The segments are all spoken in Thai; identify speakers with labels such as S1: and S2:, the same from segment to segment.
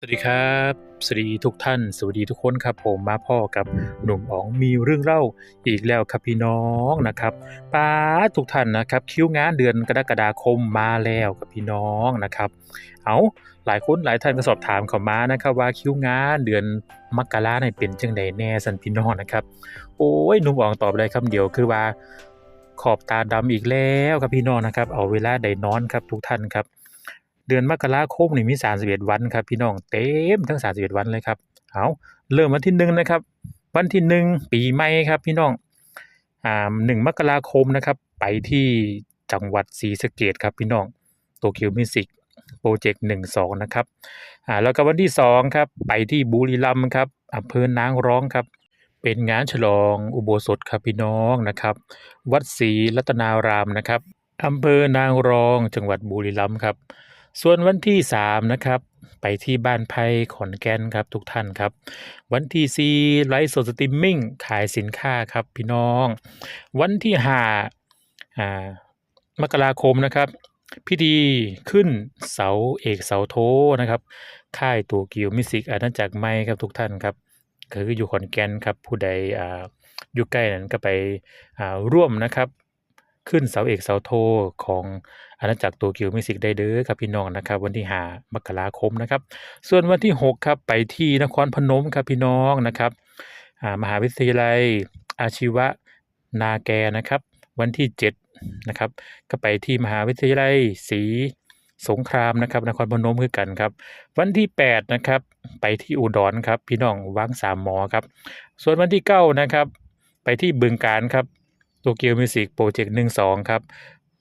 S1: สวัสดีครับ สวัสดีทุกท่าน สวัสดีทุกคนครับผมมาพ่อกับหนุ่มอ๋องมีเรื่องเล่าอีกแล้วครับพี่น้องนะครับป้าทุกท่านนะครับ คิวงานเดือนกรกฎาคมมาแล้วกับพี่น้องนะครับ เอาหลายคนหลายท่านก็สอบถามเข้ามานะครับ ว่าคิวงานเดือนมกราเนี่ยเป็นจังใดแน่สันพี่น้องนะครับ โอ้ยหนุ่มอ๋องตอบเลยคำเดียวคือว่าขอบตาดำอีกแล้วครับพี่น้องนะครับ เอาเวลาใดนอนครับทุกท่านครับ เดือนมกราคมนี่มี 31 วันครับพี่น้องเต็มทั้ง 31 วันเลยครับเอาเริ่มวันที่หนึ่งนะครับ วันที่หนึ่งปีใหม่ครับพี่น้องอ่าหนึ่งมกราคมนะครับ ไปที่จังหวัดศรีสะเกดครับพี่น้องโตเกียวมิวสิกโปรเจกต์หนึ่งสองนะครับอ่าแล้วก็วันที่สองครับไปที่บุรีรัมย์ครับอำเภอนางร้องครับ เป็นงานฉลองอุโบสถครับพี่น้องนะครับ วัดศรีรัตนารามนะครับอำเภอนางรองจังหวัดบุรีรัมย์ครับ ส่วนวันที่3นะครับไปที่บ้านไผ่ขอนแก่นครับทุกท่านครับ วันที่ 4 ไลฟ์สดสตรีมมิ่งขายสินค้าครับพี่น้อง วันที่5อ่ามกราคมนะครับ พิธีขึ้นเสาเอกเสาโทนะครับ ค่ายตัวกิวมิสิกอาณาจักรไม่ครับทุกท่านครับคืออยู่ขอนแก่นครับผู้ใดอ่าอยู่ใกล้นั้นก็ไปร่วมนะครับ ขึ้นเสาเอกเสาโทของอาณาจักรตัวกิวมิสิกได้เด้อครับพี่น้องนะครับวันที่5มกราคมนะครับ ส่วนวันที่ 6 ครับไปที่นครพนมครับพี่น้องนะครับมหาวิทยาลัยอาชีวะนาแกนะครับ วันที่7นะครับก็ไปที่มหาวิทยาลัยศรีสงครามนะครับนครพนมคือกันครับ วันที่8นะครับไปที่อุดรครับ พี่น้องวังสามหมอครับ ส่วนวันที่9นะครับไปที่บึงการครับ โตเกียวมิวสิกโปรเจกต์หนึ่งสองครับ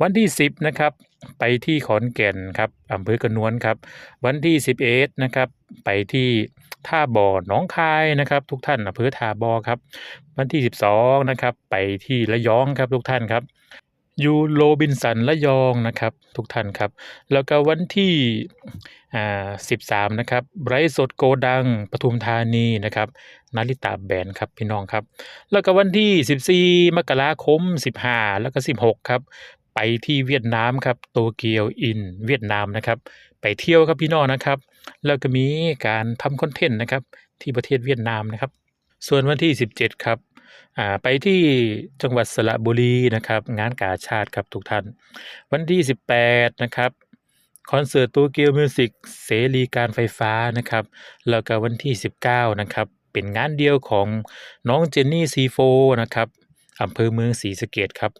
S1: วันที่ 10 นะครับ ไปที่ขอนแก่นครับอำเภอกระนวนครับ วันที่ 11 นะครับ ไปที่ท่าบ่อหนองคายนะครับ ทุกท่านอำเภอท่าบ่อครับ วันที่ 12 นะครับ ไปที่ระยองครับทุกท่านครับ ยูโรบินสันระยองนะครับ ทุกท่านครับ แล้วก็วันที่อ่า13 นะครับไบรท์สดโกดังปทุมธานีนะครับนาริตาแบนครับพี่น้องครับ แล้วก็วันที่ 14 มกราคม 15 แล้วก็ 16 ครับ ไปที่เวียดนามครับโตเกียวอินเวียดนามนะครับ ไปเที่ยวครับพี่น้องนะครับ แล้วก็มีการทำคอนเทนต์นะครับที่ประเทศเวียดนามนะครับ ส่วนวันที่ 17 ครับ ไปที่จังหวัดสระบุรีนะครับ งานกาชาติครับทุกท่าน วันที่ 18 นะครับคอนเสิร์ตโตเกียวมิวสิกเสรีการไฟฟ้านะครับ แล้วก็วันที่ 19 นะครับ เป็นงานเดียวของน้องเจนนี่ซีโฟนะครับอำเภอเมืองศรีสะเกดครับ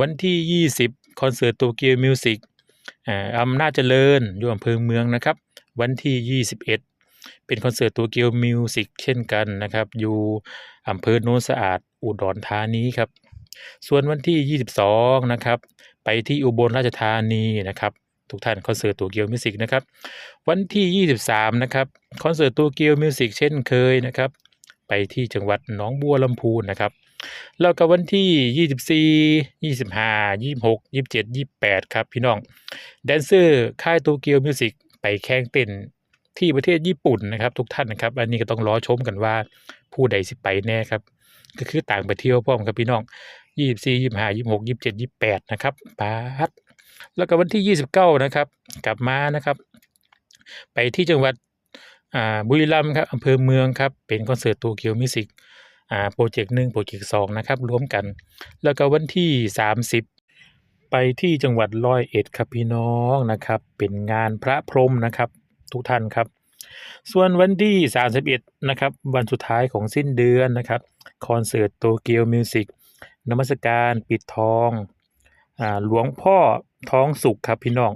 S1: วันที่ 20 คอนเสิร์ตโตเกียวมิวสิกอ่าอำนาจเจริญอยู่อำเภอเมืองนะครับ วันที่ 21 เป็นคอนเสิร์ตโตเกียวมิวสิกเช่นกันนะครับ อยู่อำเภอโนนสะอาดอุดรธานีครับ ส่วนวันที่ 22 นะครับ ไปที่อุบลราชธานีนะครับทุกท่านคอนเสิร์ตตัวเกียวมิวสิกนะครับ วันที่ 23 นะครับคอนเสิร์ตตัวเกียวมิวสิกเช่นเคยนะครับ ไปที่จังหวัดหนองบัวลำพูนนะครับแล้วก็วันที่ 24 25 26 27 28 ครับพี่น้อง แดนเซอร์ค่ายโตเกียวมิวสิกไปแข่งเต้น ที่ประเทศญี่ปุ่นนะครับทุกท่านนะครับ อันนี้ก็ต้องรอชมกันว่าผู้ใดสิไปแน่ครับก็คือต่างไปเที่ยวพร้อมครับพี่น้อง24 25 26 27 28นะครับปาดแล้วก็วันที่29นะครับ กลับมานะครับ ไปที่จังหวัดอ่าบุรีรัมย์ครับอำเภอเมืองครับ เป็นคอนเสิร์ตโตเกียวมิวสิกอ่าโปรเจกต์หนึ่งโปรเจกต์สองนะครับรวมกัน แล้วก็วันที่ 30 ไปที่จังหวัดร้อยเอ็ดครับพี่น้องนะครับ เป็นงานพระพรหมนะครับ ทุกท่านครับ ส่วนวันที่ 31 นะครับ วันสุดท้ายของสิ้นเดือนนะครับคอนเสิร์ตโตเกียวมิวสิกนมัสการปิดทองอ่าหลวงพ่อท้องสุขครับพี่น้อง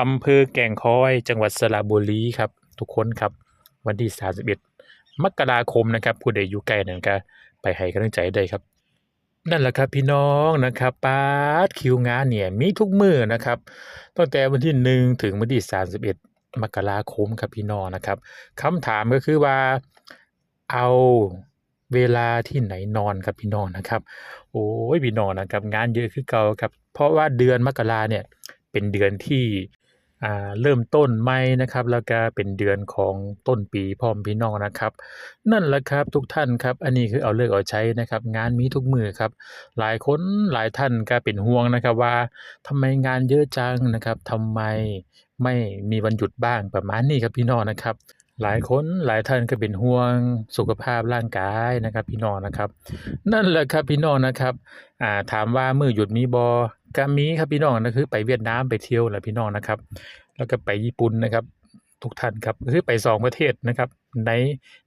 S1: อำเภอแก่งคอยจังหวัดสระบุรีครับทุกคนครับ วันที่ 31 มกราคมนะครับ ผู้ใดอยู่ใกล้นั้นก็ไปให้กำลังใจได้ครับ นั่นแหละครับพี่น้องนะครับปาดคิวงานเนี่ยมีทุกมือนะครับตั้งแต่วันที่ 1 ถึงวันที่ 31 มกราคมครับพี่น้องนะครับคำถามก็คือว่าเอาเวลาที่ไหนนอนครับพี่น้องนะครับ โอ้ยพี่น้องนะครับงานเยอะคือเก่าครับ เพราะว่าเดือนมกราเนี่ยเป็นเดือนที่ เริ่มต้นใหม่นะครับ แล้วก็เป็นเดือนของต้นปีพร้อมพี่น้องนะครับ นั่นแหละครับทุกท่านครับ อันนี้คือเอาเลิกเอาใช้นะครับ งานมีทุกมือครับ หลายคนหลายท่านก็เป็นห่วงนะครับว่าทำไมงานเยอะจังนะครับทำไมไม่มีวันหยุดบ้างประมาณนี้ครับพี่น้องนะครับหลายคนหลายท่านก็เป็นห่วงสุขภาพร่างกายนะครับ พี่น้องนะครับ นั่นแหละครับพี่น้องนะครับอ่าถามว่ามือหยุดมีบ่ ก็มีครับพี่น้องนะคือไปเวียดนามไปเที่ยวแหละพี่น้องนะครับ แล้วก็ไปญี่ปุ่นนะครับ ทุกท่านครับคือไปสองประเทศนะครับ ใน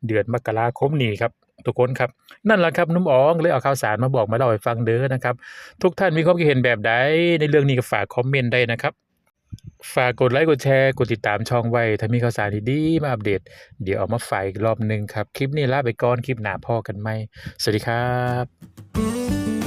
S1: เดือนมกราคมนี้ครับทุกคนครับ นั่นแหละครับนุ่มอ๋องเลยเอาข่าวสารมาบอกมาเล่าให้ฟังเด้อนะครับ ทุกท่านมีความคิดเห็นแบบใดในเรื่องนี้ก็ฝากคอมเมนต์ได้นะครับฝากกดไลค์กดแชร์กดติดตามช่องไว้ ถ้ามีข่าวสารดีๆมาอัปเดต เดี๋ยวเอามาฝ่ากอีกรอบหนึ่งครับ คลิปนี้ลาไปก่อน คลิปหน้าพ่อกันไหมสวัสดีครับ